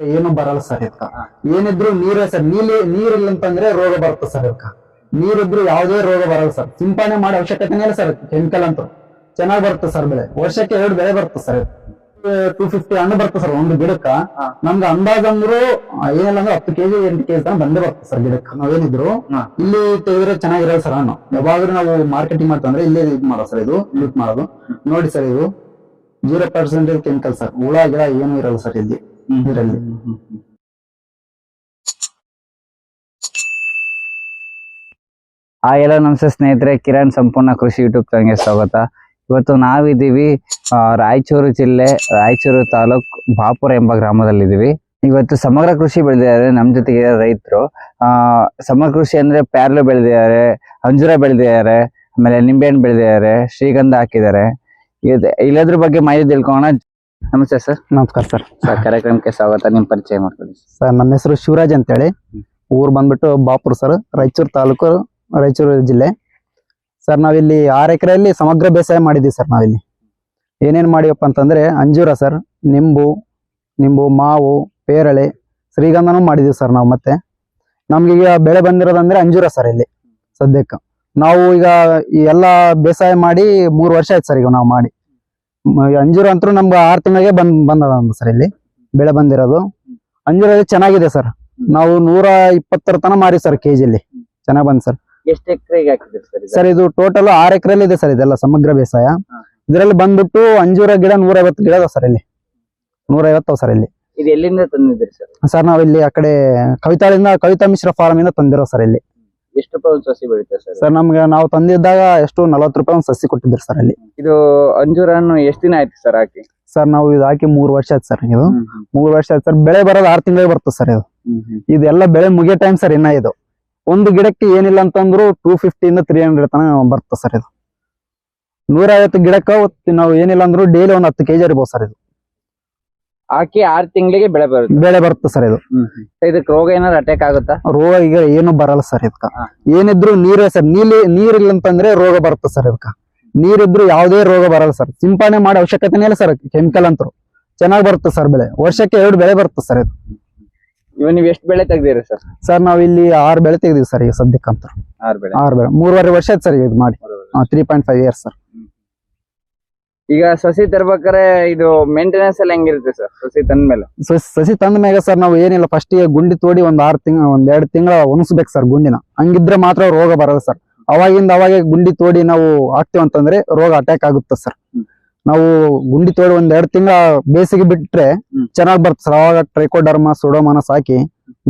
ಏನು ಬರಲ್ಲ ಸರ್ ಇದಕ್ಕ. ಏನಿದ್ರು ನೀರೇ ಸರ್ ನೀಲಿ ನೀರಿಲ್ಲ ಅಂತಂದ್ರೆ ರೋಗ ಬರುತ್ತೆ ಸರ್ ಇದಕ್ಕ. ನೀರಿದ್ರು ಯಾವುದೇ ರೋಗ ಬರಲ್ಲ ಸರ್. ಸಿಂಪಡಣೆ ಮಾಡೋ ಅವಶ್ಯಕತೆನೇ ಇಲ್ಲ ಸರ್ ಕೆಮಿಕಲ್ ಅಂತ. ಚೆನ್ನಾಗಿ ಬರುತ್ತೆ ಸರ್ ಬೆಳೆ. ವರ್ಷಕ್ಕೆ ಎರಡು ಬೆಳೆ ಬರುತ್ತೆ ಸರ್ ಟೂ ಫಿಫ್ಟಿ ಹಣ್ಣು ಬರುತ್ತೆ ಸರ್ ಒಂದು ಗಿಡಕ್ಕ. ನಮ್ಗೆ ಅಂದಾಜ್ ಅಂದ್ರು ಏನಿಲ್ಲ ಅಂದ್ರೆ ಹತ್ತು ಕೆಜಿ ಎಂಟು ಕೆಜಿ ತನಕ ಬಂದೇ ಬರುತ್ತೆ ಸರ್ ಗಿಡಕ್ಕ. ನಾವೇನಿದ್ರು ಇಲ್ಲಿ ತೆಗೆದ್ರೆ ಚೆನ್ನಾಗಿರಲ್ಲ ಸರ್ ಹಣ್ಣು. ಯಾವಾಗ್ಲೂ ನಾವು ಮಾರ್ಕೆಟಿಂಗ್ ಮಾಡ್ತಂದ್ರೆ ಇಲ್ಲೇ ಇದು ಮಾಡೋ ಸರ್ ಇದು ಯೂಸ್ ಮಾಡೋದು. ನೋಡಿ ಸರ್ ಇದು. ಜೀರೋ ಪರ್ಸೆಂಟೇಜ್ ಕೆಮಿಕಲ್ ಸರ್ ಹುಳ ಗಿಡ ಏನು ಇರಲ್ಲ ಸರ್ ಇಲ್ಲಿ. ನೀರಲ್ಲಿ. ಆ ಎಲ್ಲ ನಮಸ್ತೆ ಸ್ನೇಹಿತರೆ. ಕಿರಣ್ ಸಂಪೂರ್ಣ ಕೃಷಿ ಯೂಟ್ಯೂಬ್ ಚಾನಲ್ಗೆ ಸ್ವಾಗತ. ಇವತ್ತು ನಾವಿದ್ದೀವಿ ಆ, ರಾಯಚೂರು ಜಿಲ್ಲೆ ರಾಯಚೂರು ತಾಲೂಕ್ ಬಾಪುರ ಎಂಬ ಗ್ರಾಮದಲ್ಲಿದ್ದೀವಿ. ಇವತ್ತು ಸಮಗ್ರ ಕೃಷಿ ಬೆಳೆದಿದ್ದಾರೆ ನಮ್ಮ ಜೊತೆಗೆ ರೈತರು. ಆ ಸಮಗ್ರ ಕೃಷಿ ಅಂದ್ರೆ ಪ್ಯಾರ್ಲು ಬೆಳೆದಿದ್ದಾರೆ ಅಂಜೂರ ಬೆಳೆದಿದ್ದಾರೆ ಆಮೇಲೆ ನಿಂಬೆಹಣ್ಣು ಬೆಳೆದಿದ್ದಾರೆ ಶ್ರೀಗಂಧ ಹಾಕಿದ್ದಾರೆ. ಇದ್- ಇಲ್ಲದ್ರ ಬಗ್ಗೆ ಮಾಹಿತಿ ತಿಳ್ಕೊಳ್ಳೋಣ. ನಮಸ್ತೆ ಸರ್. ನಮಸ್ಕಾರ ಸರ್. ಸರ್ ಕಾರ್ಯಕ್ರಮಕ್ಕೆ ಸ್ವಾಗತ. ನಿಮ್ ಪರಿಚಯ ಮಾಡ್ಕೊಳ್ಳಿ. ಸರ್ ನಮ್ಮ ಹೆಸರು ಶಿವರಾಜ್ ಅಂತೇಳಿ. ಊರು ಬಂದ್ಬಿಟ್ಟು ಬಾಪುರ್ ಸರ್ ರಾಯಚೂರು ತಾಲೂಕು ರಾಯಚೂರು ಜಿಲ್ಲೆ. ಸರ್ ನಾವಿಲ್ಲಿ ಆರು ಎಕರೆಯಲ್ಲಿ ಸಮಗ್ರ ಬೇಸಾಯ ಮಾಡಿದ್ದೀವಿ ಸರ್ ನಾವಿಲ್ಲಿ. ಏನೇನು ಮಾಡಿವಪ್ಪ ಅಂತಂದ್ರೆ ಅಂಜೂರ ಸರ್ ನಿಂಬು ನಿಂಬು ಮಾವು ಪೇರಳೆ ಶ್ರೀಗಂಧನೂ ಮಾಡಿದ್ದೀವಿ ಸರ್ ನಾವು ಮತ್ತೆ. ನಮ್ಗೀಗ ಬೆಳೆ ಬಂದಿರೋದಂದ್ರೆ ಅಂಜೂರ ಸರ್ ಇಲ್ಲಿ ಸದ್ಯಕ್ಕೆ. ನಾವು ಈಗ ಎಲ್ಲ ಬೇಸಾಯ ಮಾಡಿ ಮೂರು ವರ್ಷ ಆಯ್ತು ಸರ್ ಈಗ ನಾವು ಮಾಡಿ. ಅಂಜೂರ ಅಂತೂ ನಮ್ಗೆ ಆರು ತಿಂಗಳಿಗೆ ಬಂದ್ ಬಂದದ ಸರ್ ಇಲ್ಲಿ ಬೆಳೆ ಬಂದಿರೋದು. ಅಂಜೂರ ಚೆನ್ನಾಗಿದೆ ಸರ್. ನಾವು ನೂರ ಇಪ್ಪತ್ತರ ತನ ಮಾರಿ ಸರ್ ಕೆಜಿಲಿ ಚೆನ್ನಾಗ್ ಬಂದ್ ಸರ್. ಎಷ್ಟು ಎಕರೆಗೆ ಹಾಕಿದ್ರಿ ಸರ್ ಇದು? ಟೋಟಲ್ ಆರು ಎಕರೆಲ್ಲಿ ಇದೆ ಸರ್ ಇದೆಲ್ಲ ಸಮಗ್ರ ಬೇಸಾಯ. ಇದರಲ್ಲಿ ಬಂದ್ಬಿಟ್ಟು ಅಂಜೂರ ಗಿಡ ನೂರ ಐವತ್ತು ಗಿಡ ಅದಾವ ಸರ್ ಇಲ್ಲಿ. ನೂರ ಸರ್ ಇಲ್ಲಿ. ಇದು ಎಲ್ಲಿಂದ ತಂದಿದ್ರಿ ಸರ್? ಸರ್ ನಾವ್ ಇಲ್ಲಿ ಆ ಕಡೆ ಕವಿತಾಳಿಂದ ಕವಿತಾ ಮಿಶ್ರ ಫಾರ್ಮ್ ಇಂದ ತಂದಿರೋ ಸರ್ ಇಲ್ಲಿ. ಎಷ್ಟು ರೂಪಾಯಿ ಒಂದು ಸಸಿ ಬೆಳೀತದೆ ಸರ್? ಸರ್ ನಮ್ಗೆ ನಾವು ತಂದಿದ್ದಾಗ ಎಷ್ಟು ನಲವತ್ತು ರೂಪಾಯಿ ಒಂದು ಸಸಿ ಕೊಟ್ಟಿದ್ರು ಸರ್ ಅಲ್ಲಿ. ಇದು ಅಂಜೂರ ಹಣ್ಣು ಎಷ್ಟು ದಿನ ಆಯ್ತು ಸರ್ ಹಾಕಿ? ಸರ್ ನಾವು ಇದು ಹಾಕಿ ಮೂರು ವರ್ಷ ಆಯ್ತು ಸರ್ ಇದು. ಮೂರು ವರ್ಷ ಆಯ್ತು ಸರ್ ಬೆಳೆ ಬರೋದು ಆರು ತಿಂಗಳಿಗೆ ಬರ್ತದೆ ಸರ್ ಇದು. ಇದೆಲ್ಲ ಬೆಳೆ ಮುಗಿಯೋ ಟೈಮ್ ಸರ್ ಇನ್ನ ಇದು. ಒಂದು ಗಿಡಕ್ಕೆ ಏನಿಲ್ಲ ಅಂತಂದ್ರು ಟೂ ಇಂದ ತ್ರೀ ಹಂಡ್ರೆಡ್ ತನಕ ಬರ್ತದೆ ಸರ್ ಇದು. ನೂರ ಐವತ್ತು ಗಿಡಕ್ಕೆ ನಾವು ಏನಿಲ್ಲ ಅಂದ್ರೂ ಡೈಲಿ ಒಂದು ಹತ್ತು ಕೆಜಿ ಇರ್ಬೋದು ಸರ್ ಇದು. ಹಾಕಿ ಆರ್ ತಿಂಗಳಿಗೆ ಬೆಳೆ ಬರುತ್ತೆ. ಬೆಳೆ ಬರುತ್ತೆ ಸರ್ ಇದು. ಇದಕ್ಕೆ ರೋಗ ಏನಾದ್ರು ಅಟ್ಯಾಕ್ ಆಗುತ್ತಾ? ರೋಗ ಈಗ ಏನು ಬರಲ್ಲ ಸರ್ ಇದಕ್ಕ. ಏನಿದ್ರು ನೀರೇ ಸರ್ ನೀಲಿ ನೀರಿಲ್ಲ ಅಂತಂದ್ರೆ ರೋಗ ಬರುತ್ತೆ ಸರ್ ಇದಕ್ಕ. ನೀರಿದ್ರು ಯಾವುದೇ ರೋಗ ಬರಲ್ಲ ಸರ್. ಸಿಂಪಡಣೆ ಮಾಡೋ ಅವಶ್ಯಕತೆನೇ ಇಲ್ಲ ಸರ್ ಕೆಮಿಕಲ್ ಅಂತರು ಚೆನ್ನಾಗಿ ಬರುತ್ತೆ ಸರ್ ಬೆಳೆ. ವರ್ಷಕ್ಕೆ ಎರಡು ಬೆಳೆ ಬರುತ್ತೆ ಸರ್ ಇದು. ಇವಾಗ ನೀವು ಎಷ್ಟು ಬೆಳೆ ತೆಗ್ದಿರಿ ಸರ್? ಸರ್ ನಾವ್ ಇಲ್ಲಿ ಆರು ಬೆಳೆ ತೆಗ್ದಿವಿ ಸರ್ ಈಗ ಸದ್ಯಕ್ಕಂತ. ಆರ್ ಬೆಳೆ. ಆರು ಬೆಳೆ. ಮೂರುವರೆ ವರ್ಷ ಆಯ್ತು ಸರ್ ಇದು ಮಾಡಿ. Three point five years sir. ಈಗ ಸಸಿ ತರ್ಬೇಕಾರೆ ಇದು ಮೇಂಟೆನೆನ್ಸ್ ಎಲ್ಲ ಹೆಂಗಿರುತ್ತೆ ಸರ್ ಸಸಿ ತಂದ್ಮೇಲೆ ಸಸಿ ಸಸಿ ತಂದ ಮ್ಯಾಗ ಸರ್ ನಾವು ಏನಿಲ್ಲ ಫಸ್ಟ್ ಗುಂಡಿ ತೋಡಿ ಒಂದ್ ಆರು ತಿಂಗಳ ಒಂದ್ ಎರಡು ತಿಂಗಳ ಒಣಸ್ಬೇಕು ಸರ್ ಗುಂಡಿನ. ಹಂಗಿದ್ರೆ ಮಾತ್ರ ರೋಗ ಬರಲ್ಲ ಸರ್ ಅವಾಗಿಂದ ಅವಾಗ ಗುಂಡಿ ತೋಡಿ ನಾವು ಹಾಕ್ತೇವೆ ಅಂತಂದ್ರೆ ರೋಗ ಅಟ್ಯಾಕ್ ಆಗುತ್ತೆ ಸರ್ ನಾವು ಗುಂಡಿ ತೋಡಿ ಒಂದ್ ಎರಡು ತಿಂಗಳ ಬೇಸಿಗೆ ಬಿಟ್ರೆ. ಚೆನ್ನಾಗ್ ಬರುತ್ತೆ ಸರ್ ಅವಾಗ ಟ್ರೈಕೋಡರ್ಮ ಸುಡೋಮನಸ್ ಹಾಕಿ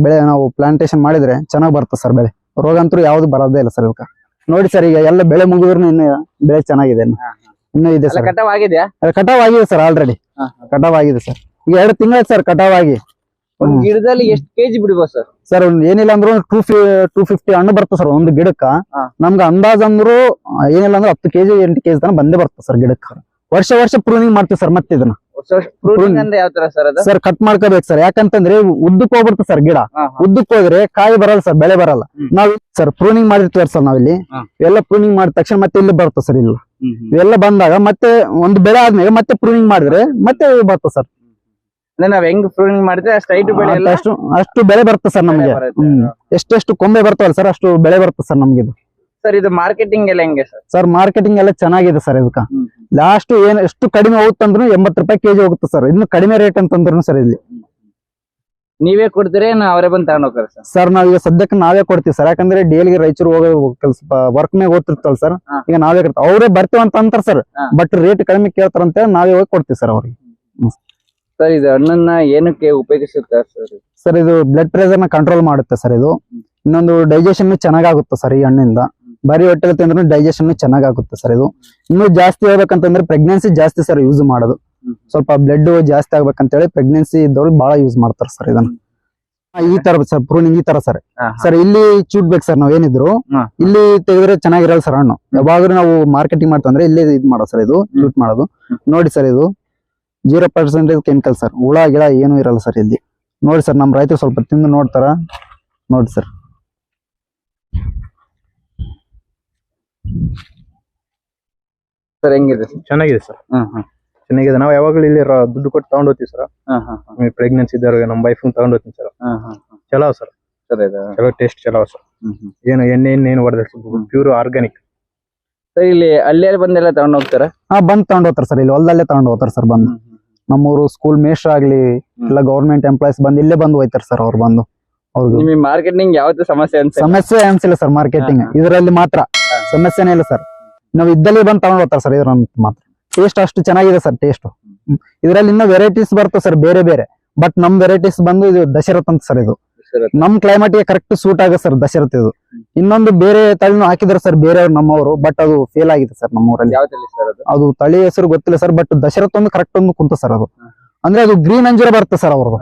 ಬೆಳೆ ನಾವು ಪ್ಲಾಂಟೇಶನ್ ಮಾಡಿದ್ರೆ ಚೆನ್ನಾಗ್ ಬರುತ್ತೆ ಸರ್ ಬೆಳೆ. ರೋಗ ಅಂತೂ ಯಾವ್ದು ಬರೋದೇ ಇಲ್ಲ ಸರ್ ಇದಕ್ಕೆ. ನೋಡಿ ಸರ್ ಈಗ ಎಲ್ಲ ಬೆಳೆ ಮುಗಿದ್ರು ಇನ್ನು ಬೆಳೆ ಚೆನ್ನಾಗಿದೆ ಇನ್ನು. ಇದೆ ಸರ್. ಕಟಾವ್ ಆಗಿದೆಯಾ ಕಟಾವ್ ಆಗಿದೆ ಸರ್ ಆಲ್ರೆಡಿ ಕಟಾವ್ ಆಗಿದೆ ಸರ್. ಈಗ ಎರಡು ತಿಂಗಳ ಸರ್ ಕಟಾವ್ ಆಗಿ ಒಂದ್ ಗಿಡದಲ್ಲಿ ಎಷ್ಟು ಕೆಜಿ ಬಿಡ್ಬೋದು ಸರ್? ಸರ್ ಒಂದ್ ಏನಿಲ್ಲ ಅಂದ್ರು ಟೂ ಫಿ ಟೂ ಫಿಫ್ಟಿ ಹಣ್ಣು ಬರ್ತದೆ ಸರ್ ಒಂದು ಗಿಡಕ್ಕ. ನಮ್ಗೆ ಅಂದಾಜ್ ಅಂದ್ರು ಏನಿಲ್ಲ ಅಂದ್ರೆ ಹತ್ತು ಕೆಜಿ ಎಂಟು ಕೆಜಿ ತನಕ ಬಂದೇ ಬರ್ತದೆ ಸರ್ ಗಿಡಕ್ಕೆ. ವರ್ಷ ವರ್ಷ ಪ್ರೂನಿಂಗ್ ಮಾಡ್ತೀವಿ ಸರ್ ಮತ್ತೆ ಇದನ್ನ ಯಾವ ತರ ಸರ್ ಕಟ್ ಮಾಡ್ಕೋಬೇಕು ಸರ್. ಯಾಕಂತಂದ್ರೆ ಉದ್ದಕ್ಕೆ ಹೋಗ್ಬಿಡ್ತು ಸರ್ ಗಿಡ. ಉದ್ದಕ್ಕೆ ಹೋದ್ರೆ ಕಾಯಿ ಬರಲ್ಲ ಸರ್ ಬೆಳೆ ಬರಲ್ಲ. ನಾವು ಸರ್ ಪ್ರೂನಿಂಗ್ ಮಾಡಿರ್ತೀವಿ ಸರ್ ನಾವಿಲ್ಲಿ. ಎಲ್ಲ ಪ್ರೂನಿಂಗ್ ಮಾಡಿದ ತಕ್ಷಣ ಮತ್ತೆ ಇಲ್ಲಿ ಬರ್ತದೆ ಸರ್ ಇಲ್ಲ. ಇವೆಲ್ಲ ಬಂದಾಗ ಮತ್ತೆ ಒಂದು ಬೆಳೆ ಆದ್ಮೇಲೆ ಮತ್ತೆ ಪ್ರೂನಿಂಗ್ ಮಾಡಿದ್ರೆ ಮತ್ತೆ ಬರ್ತದೆ ಸರ್. ನಾವ್ ಹೆಂಗ್ ಪ್ರೂನಿಂಗ್ ಮಾಡಿದ್ರೆ ಅಷ್ಟು ಹೈಟ್ ಬೆಳೆ ಅಷ್ಟು ಅಷ್ಟು ಬೆಳೆ ಬರುತ್ತೆ ಸರ್ ನಮಗೆ. ಬರುತ್ತೆ. ಎಷ್ಟೆಷ್ಟು ಕೊಂಬೆ ಬರ್ತಾವಲ್ಲ ಸರ್ ಅಷ್ಟು ಬೆಳೆ ಬರುತ್ತೆ ಸರ್ ನಮ್ಗೆ ಇದು. ಸರ್ ಇದು ಮಾರ್ಕೆಟಿಂಗ್ ಎಲ್ಲ ಹೆಂಗೆ ಸರ್? ಸರ್ ಮಾರ್ಕೆಟಿಂಗ್ ಎಲ್ಲ ಚೆನ್ನಾಗಿದೆ ಸರ್ ಇದಕ್ಕ. ಲಾಸ್ಟ್ ಏನ್ ಎಷ್ಟು ಕಡಿಮೆ ಹೋಗುತ್ತಂದ್ರು ಎಂಬತ್ತು ರೂಪಾಯಿ ಕೆಜಿ ಹೋಗುತ್ತೆ ಸರ್ ಇನ್ನು ಕಡಿಮೆ ರೇಟ್ ಅಂತಂದ್ರು ಸರ್ ಇಲ್ಲಿ. ನೀವೇ ಕೊಡ್ತೀರಿ ಅವರೇ ಬಂದು ತಗೊಂಡ್ ಹೋಗ್ತಾರೆ ಸರ್ ಸರ್ ನಾವ್ ಈಗ ಸದ್ಯಕ್ಕೆ ನಾವೇ ಕೊಡ್ತೀವಿ ಸರ್ ಯಾಕಂದ್ರೆ ಡೈಲಿ ರಾಯಚೂರು ಹೋಗೋ ಕೆಲಸ ವರ್ಕ್ ಮೇಲೆ ಓದ್ತಿರ್ತಲ್ಲ ಸರ್ ಹಾ. ಈಗ ನಾವೇ ಕೊಡ್ತೀವಿ. ಅವರೇ ಬರ್ತೀವಿ ಅಂತ ಅಂತಾರೆ ಸರ್ ಹಾ. ಬಟ್ ರೇಟ್ ಕಡಿಮೆ ಕೇಳ್ತಾರಂತ ನಾವೇ ಹೋಗಿ ಕೊಡ್ತೀವಿ ಸರ್ ಅವ್ರಿಗೆ. ಸರ್ ಇದು ಹಣ್ಣನ್ನ ಏನಕ್ಕೆ ಉಪಯೋಗಿಸುತ್ತಾರೆ ಸರ್ ಸರ್ ಇದು ಬ್ಲಡ್ ಪ್ರೆಷರ್ನ ಕಂಟ್ರೋಲ್ ಮಾಡುತ್ತೆ ಸರ್ ಇದು. ಇನ್ನೊಂದು ಡೈಜೆಷನ್ ಚೆನ್ನಾಗಾಗುತ್ತೆ ಸರ್ ಈ ಹಣ್ಣಿಂದ. ಬರೀ ಹೊಟ್ಟೆಗೆ ತಿಂದ್ರೂ ಡೈಜೆಷನ್ ಚೆನ್ನಾಗಾಗುತ್ತೆ ಸರ್ ಇದು. ಇನ್ನು ಜಾಸ್ತಿ ಹೇಳ್ಬೇಕಂತಂದ್ರೆ ಪ್ರೆಗ್ನೆನ್ಸಿ ಜಾಸ್ತಿ ಸರ್ ಯೂಸ್ ಮಾಡೋದು. ಸ್ವಲ್ಪ ಬ್ಲಡ್ ಜಾಸ್ತಿ ಆಗ್ಬೇಕಂತ ಹೇಳಿ ಪ್ರೆಗ್ನೆನ್ಸಿ ಇದ್ದವ್ರು ಬಹಳ ಯೂಸ್ ಮಾಡ್ತಾರೆ ಸರ್ ಇದನ್ನ. ಈ ತರ ಸರ್ ಪ್ರೂನಿಂಗ್ ಈ ತರ ಸರ್ ಸರ್ ಇಲ್ಲಿ ಚೂಟ್ಬೇಕು ಸರ್ ನಾವ್ ಏನಿದ್ರು. ಇಲ್ಲಿ ತೆಗೆದ್ರೆ ಚೆನ್ನಾಗಿರಲ್ಲ ಸರ್ ಹಣ್ಣು. ಯಾವಾಗ್ಲೂ ನಾವು ಮಾರ್ಕೆಟಿಂಗ್ ಮಾಡ್ತಂದ್ರೆ ಇಲ್ಲೇ ಇದು ಮಾಡೋ ಸರ್ ಇದು ಚೂಟ್ ಮಾಡೋದು. ನೋಡಿ ಸರ್ ಇದು. ಜೀರೋ ಪರ್ಸೆಂಟ್ ಕೆಮಿಕಲ್ ಸರ್ ಹುಳ ಗಿಳ ಏನು ಇರಲ್ಲ ಸರ್ ಇಲ್ಲಿ. ನೋಡಿ ಸರ್ ನಮ್ ರೈತರು ಸ್ವಲ್ಪ ತಿಂದು ನೋಡ್ತಾರ? ನೋಡಿ ಸರ್ ಸರ್ ಹೆಂಗಿದೆ ಸರ್? ಚೆನ್ನಾಗಿದೆ ಸರ್. ಹ್ಮ್ ಹ್ಮ್. ಚೆನ್ನಾಗಿದೆ. ನಾವು ಯಾವಾಗಲೂ ಇಲ್ಲಿ ರ- ದುಡ್ಡು ಕೊಟ್ಟು ತಗೊಂಡ್ ಹೋಗ್ತೀವಿ ಸರ್ ಹಾ ಹಾ ಹಾ ಪ್ರೆಗ್ನೆನ್ಸಿ ಇದ್ದವ್ರಿಗೆ ನಮ್ಮ ವೈಫ್ ತಗೊಂಡ್ ಹೋಗ್ತೀನಿ ಸರ್. ಹಾ ಹಾ ಹಾ ಚಲೋ ಸರ್. ಸರಿ ಇದೆ. ಚಲೋ ಟೇಸ್ಟ್ ಚಲೋ ಸರ್. ಹ್ಮ್ ಹ್ಮ್. ಏನು ಎಣ್ಣೆ ಎಣ್ಣೆ ಏನು ಹೊಡೆದ ಪ್ಯೂರ್ ಆರ್ಗ್ಯಾನಿಕ್ ಸರ್ ಇಲ್ಲಿ ಅಲ್ಲೇ ಬಂದೆಲ್ಲ ತಗೊಂಡ್ ಹೋಗ್ತಾರ? ಹಾ ಬಂದ್ ತಗೊಂಡ್ ಹೋಗ್ತಾರ ಸರ್. ಇಲ್ಲಿ ಹೊಲದಲ್ಲೇ ತಗೊಂಡ್ ಹೋಗ್ತಾರ ಸರ್ ಬಂದು. ನಮ್ಮೂರು ಸ್ಕೂಲ್ ಮೇಷ್ಟ್ರ ಆಗ್ಲಿ ಇಲ್ಲ ಗೌರ್ಮೆಂಟ್ ಎಂಪ್ಲಾಯ್ಸ್ ಬಂದು ಇಲ್ಲೇ ಬಂದು ಹೋಯ್ತಾರ ಸರ್ ಅವ್ರು ಬಂದು. ಅವ್ರಿಗೆ ನಿಮಗೆ ಮಾರ್ಕೆಟಿಂಗ್ ಯಾವತ್ತೂ ಸಮಸ್ಯೆ ಅಂತ ಸಮಸ್ಯೆ ಅನ್ಸಿಲ್ಲ ಸರ್ ಮಾರ್ಕೆಟಿಂಗ್ ಹಾ, ಇದರಲ್ಲಿ ಮಾತ್ರ. ಸಮಸ್ಯೆನೇ ಇಲ್ಲ ಸರ್. ನಾವು ಇದ್ದಲ್ಲಿ ಬಂದು ತಗೊಂಡ್ ಹೋಗ್ತಾರೆ ಸರ್ ಇದ್ರ ಮಾತ್ರ. ಟೇಸ್ಟ್ ಅಷ್ಟು ಚೆನ್ನಾಗಿದೆ ಸರ್ ಟೇಸ್ಟ್ ಇದರಲ್ಲಿ ಇನ್ನೂ ವೆರೈಟೀಸ್ ಬರುತ್ತೆ ಸರ್ ಬೇರೆ ಬೇರೆ. ಬಟ್ ನಮ್ ವೆರೈಟೀಸ್ ಬಂದು ಇದು ದಶರಥ್ ಅಂತ ಸರ್ ಇದು. ನಮ್ ಕ್ಲೈಮೇಟ್ಗೆ ಕರೆಕ್ಟ್ ಸೂಟ್ ಆಗುತ್ತೆ ಸರ್ ದಶರಥ್ ಇದು. ಇನ್ನೊಂದು ಬೇರೆ ತಳಿನೂ ಹಾಕಿದ್ರೆ ಸರ್ ಬೇರೆಯವ್ರು ನಮ್ಮವರು ಬಟ್ ಅದು ಫೇಲ್ ಆಗಿದೆ ಸರ್ ನಮ್ಮೂರಲ್ಲಿ. ತಳಿ ಸರ್ ಅದು? ತಳಿ ಹೆಸರು ಗೊತ್ತಿಲ್ಲ ಸರ್ ಬಟ್ ದಶರಥ್ ಒಂದು ಕರೆಕ್ಟ್ ಒಂದು ಕುಂತ ಸರ್ ಅದು. ಅಂದ್ರೆ ಅದು ಗ್ರೀನ್ ಅಂಜರ ಬರುತ್ತೆ ಸರ್ ಅವ್ರದ್ದು.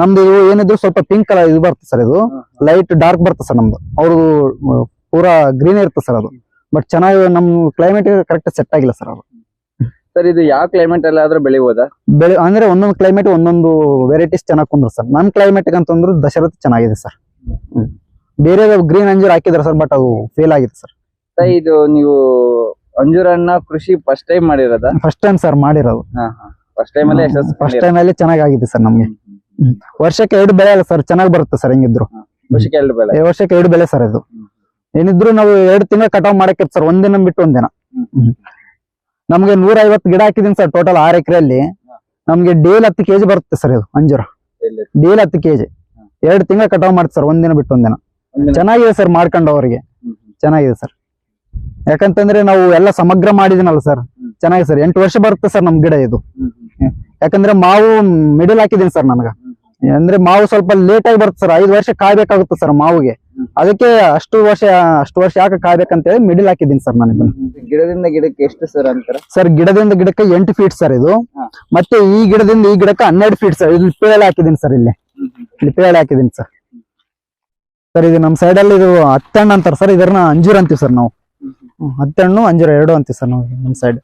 ನಮ್ದು ಏನಿದ್ರು ಸ್ವಲ್ಪ ಪಿಂಕ್ ಕಲರ್ ಇದು ಬರುತ್ತೆ ಸರ್ ಇದು. ಲೈಟ್ ಡಾರ್ಕ್ ಬರ್ತದೆ ಸರ್ ನಮ್ದು. ಅವ್ರದ್ದು ಪೂರಾ ಗ್ರೀನ್ ಇರ್ತದೆ ಸರ್ ಅದು. ಬಟ್ ಚೆನ್ನಾಗಿ ನಮ್ ಕ್ಲೈಮೇಟ್ ಕರೆಕ್ಟ್ ಸೆಟ್ ಆಗಿಲ್ಲ ಸರ್ ಅವರು ಸರ್ ಇದು ಯಾವ ಕ್ಲೈಮೇಟ್ ಅಲ್ಲಿ ಆದ್ರೂ ಬೆಳಿಬೋದಾ? ಬೆಳೆ ಅಂದ್ರೆ ಒಂದೊಂದು ಕ್ಲೈಮೇಟ್ ಒಂದೊಂದು ವೆರೈಟೀಸ್ ಚೆನ್ನಾಗಿ ಕುಂದ್ರು ಸರ್ ನಮ್ ಕ್ಲೈಮೇಟ್ ಅಂತಂದ್ರೆ ದಶರಥ ಚೆನ್ನಾಗಿದೆ ಸರ್ ಬೇರೆ ಗ್ರೀನ್ ಅಂಜೂರ್ ಹಾಕಿದ್ರೆ ಸರ್ ಬಟ್ ಅದು ಫೇಲ್ ಆಗಿದೆ ಸರ್ ಸರ್ ಇದು ನೀವು ಅಂಜೂರನ್ನ ಕೃಷಿ ಫಸ್ಟ್ ಟೈಮ್ ಮಾಡಿರೋದ? ಫಸ್ಟ್ ಟೈಮ್ ಸರ್ ಮಾಡಿರೋದು. ಫಸ್ಟ್ ಟೈಮ್ ಅಲ್ಲೇ ಫಸ್ಟ್ ಟೈಮ್ ಅಲ್ಲಿ ಚೆನ್ನಾಗಿ ಆಗಿದೆ ಸರ್ ನಮ್ಗೆ ವರ್ಷಕ್ಕೆ ಎರಡು ಬೆಳೆ ಅಲ್ಲ ಸರ್ ಚೆನ್ನಾಗಿ ಬರುತ್ತೆ ಸರ್ ಹೆಂಗಿದ್ರು. ವರ್ಷಕ್ಕೆ ಎರಡು ಬೆಳೆ. ವರ್ಷಕ್ಕೆ ಎರಡು ಬೆಳೆ ಸರ್ ಇದು. ಏನಿದ್ರು ನಾವು ಎರಡು ತಿಂಗಳ ಕಟಾವ್ ಮಾಡಕ್ಕೆ ಸರ್ ಒಂದಿನ ಬಿಟ್ಟು ಒಂದಿನ. ನಮ್ಗೆ ನೂರ ಐವತ್ತು ಗಿಡ ಹಾಕಿದೀನಿ ಸರ್ ಟೋಟಲ್ ಆರ್ ಎಕರೆಯಲ್ಲಿ. ನಮ್ಗೆ ಡೇಲ್ ಹತ್ತು ಕೆಜಿ ಬರುತ್ತೆ ಸರ್ ಇದು ಅಂಜೂರ? ಡೇಲ್ ಹತ್ತು. ಕೆಜಿ. ಎರಡು ತಿಂಗಳ ಕಟಾವ್ ಮಾಡ್ತೀವಿ ಸರ್ ಒಂದಿನ ಬಿಟ್ಟು ಒಂದಿನ ಚೆನ್ನಾಗಿದೆ ಸರ್ ಮಾಡ್ಕೊಂಡು ಅವ್ರಿಗೆ. ಚೆನ್ನಾಗಿದೆ ಸರ್. ಯಾಕಂತಂದ್ರೆ ನಾವು ಎಲ್ಲ ಸಮಗ್ರ ಮಾಡಿದಿನಲ್ಲ ಸರ್. ಚೆನ್ನಾಗಿದೆ ಸರ್ ಎಂಟು ವರ್ಷ ಬರುತ್ತೆ ಸರ್ ನಮ್ ಗಿಡ ಇದು. ಯಾಕಂದ್ರೆ ಮಾವು ಮಿಡಲ್ ಹಾಕಿದೀನಿ ಸರ್ ನನಗ. ಅಂದ್ರೆ ಮಾವು ಸ್ವಲ್ಪ ಲೇಟ್ ಆಗಿ ಬರುತ್ತೆ ಸರ್ ಐದು ವರ್ಷ ಕಾಯ್ಬೇಕಾಗುತ್ತೆ ಸರ್ ಮಾವಿಗೆ. ಅದಕ್ಕೆ ಅಷ್ಟು ವರ್ಷ ಅಷ್ಟು ವರ್ಷ ಯಾಕೆ ಕಾಯ್ಬೇಕಂತೇಳಿ ಮಿಡಿಲ್ ಹಾಕಿದ್ದೀನಿ ಸರ್ ನಾನು ಇದನ್ನ. ಗಿಡದಿಂದ ಗಿಡಕ್ಕೆ ಎಷ್ಟು ಸರ್ ಅಂತರ? ಸರ್ ಗಿಡದಿಂದ ಗಿಡಕ್ಕೆ ಎಂಟು ಫೀಟ್ ಸರ್ ಇದು. ಮತ್ತೆ ಈ ಗಿಡದಿಂದ ಈ ಗಿಡಕ್ಕೆ ಹನ್ನೆರಡು ಫೀಟ್ ಸರ್ ಇಲ್ಲಿ ಪೇಳೆ ಹಾಕಿದ್ದೀನಿ ಸರ್ ಇಲ್ಲಿ. ಇಲ್ಲಿ ಪೇಳೆ ಹಾಕಿದ್ದೀನಿ ಸರ್ ಸರ್ ಇದು ನಮ್ಮ ಸೈಡಲ್ಲಿ ಇದು ಹತ್ತಣ್ಣು ಅಂತಾರೆ ಸರ್ ಇದನ್ನ ಅಂಜೂರ ಅಂತೀವಿ ಸರ್ ನಾವು. ಹತ್ತಣ್ಣು ಅಂಜೂರ ಎರಡು ಅಂತೀವಿ ಸರ್ ನಾವು ನಮ್ಮ ಸೈಡ್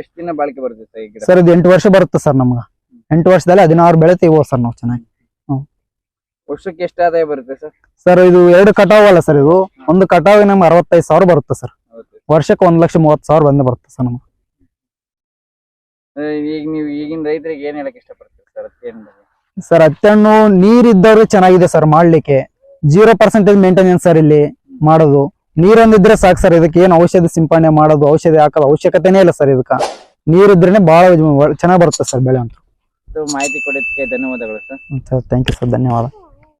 ಎಷ್ಟು ದಿನ ಬಾಳಿಕೆ ಬರುತ್ತೆ ಸರ್ ಇದು ಎಂಟು ವರ್ಷ ಬರುತ್ತೆ ಸರ್ ನಮ್ಗೆ. ಎಂಟು ವರ್ಷದಲ್ಲಿ ಹದಿನಾರು ಬೆಳೆ ತೆಗಿಬೋದು ಸರ್ ನಾವು ಚೆನ್ನಾಗಿ. ವರ್ಷಕ್ಕೆ ಎಷ್ಟು ಆದಾಯ ಬರುತ್ತೆ ಸರ್? ಸರ್ ಇದು ಎರಡು ಕಟಾವ್ ಅಲ್ಲ ಸರ್ ಇದು. ಒಂದು ಕಟಾವಿಗೆ ನಮ್ಗೆ ಅರವತ್ತೈದು ಸಾವಿರ ಬರುತ್ತೆ ಸರ್. ವರ್ಷಕ್ಕೆ ಒಂದ್ ಲಕ್ಷ ಮೂವತ್ತು ಸಾವಿರ ಬಂದೇ ಬರುತ್ತೆ ಸರ್ ನಮ್ಗೆ. ಈಗ ನೀವು ಈಗಿನ ರೈತರಿಗೆ ಏನ್ ಹೇಳಕ್ ಇಷ್ಟಪಡ್ತೀರಿ ಸರ್ ಹತ್ತಿ? ಸರ್ ಹತ್ತಣ್ಣು ನೀರಿದ್ದವ್ರು ಚೆನ್ನಾಗಿದೆ ಸರ್ ಮಾಡ್ಲಿಕ್ಕೆ. ಜೀರೋ ಪರ್ಸೆಂಟೇಜ್ ಮೇಂಟೆನೆನ್ಸ್ ಸರ್ ಇಲ್ಲಿ ಮಾಡೋದು. ನೀರೊಂದಿದ್ರೆ ಸಾಕು ಸರ್ ಇದಕ್ಕೆ ಏನು ಔಷಧಿ ಸಿಂಪಡಣೆ ಮಾಡೋದು ಔಷಧಿ ಹಾಕೋದು ಅವಶ್ಯಕತೆನೇ ಇಲ್ಲ ಸರ್ ಇದಕ್ಕೆ. ನೀರಿದ್ರೇನೆ ಬಹಳ ಚೆನ್ನಾಗಿ ಬರುತ್ತೆ ಸರ್ ಬೆಳೆ ಅಂತ. ಮಾಹಿತಿ ಕೊಡೋದಕ್ಕೆ ಧನ್ಯವಾದಗಳು ಸರ್. ಥ್ಯಾಂಕ್ ಯು ಸರ್ ಧನ್ಯವಾದ.